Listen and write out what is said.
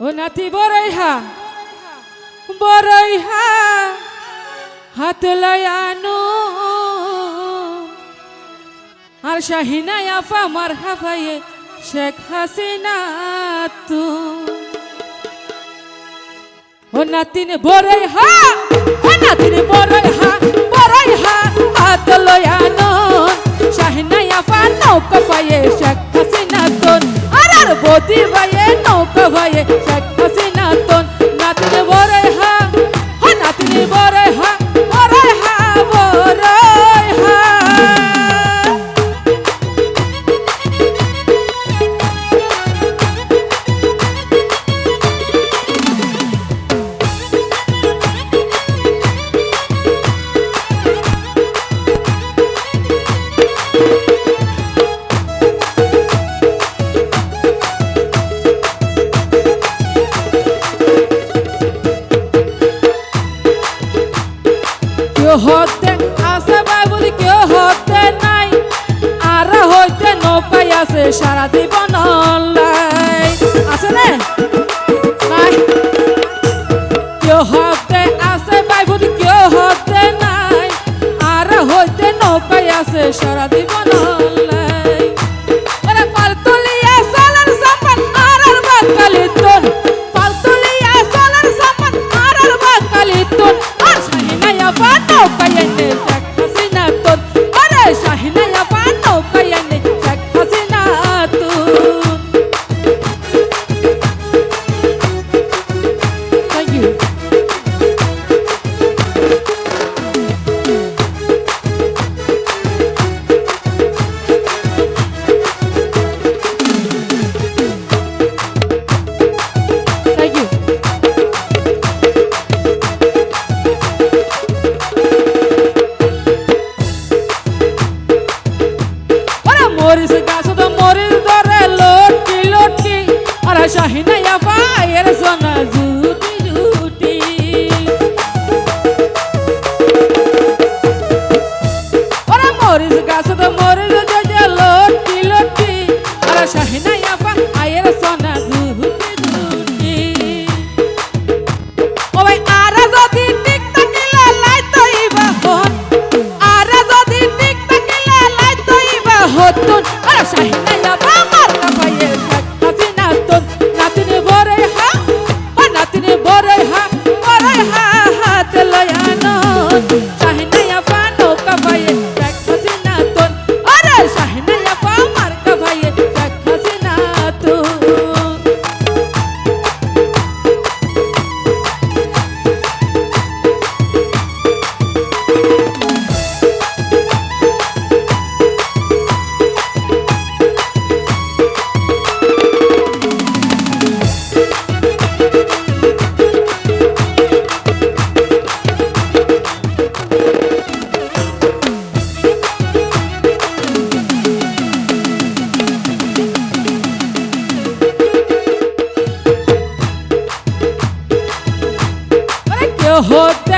ও নাতি বড়ই হা বড়ই হা হাত লয়ানো আর শাহিনাই আফা, মার হাফাইয়ে শেখ হাসিনা তু। ও নাতিন বড়ই হা ও নাতিন বড়ই হা বড়ই হা হাত লয়ানো শাহিনাই আফা, নৌকা পাইয়ে শেখ সারা জীবন আছে রে হতে আছে বাইবুল কেউ হতে নাই। আর হইতে নৌকাই আছে সারা মরিস গাছ তো মরিস ধরে লোটি লোটি। আর শাহিনাইয়া পায়ের সোনা জুটি জুটি। ওরা মরিস গাছ তো মরিস ধরে লোটি লোটি। আর শাহিনা হতে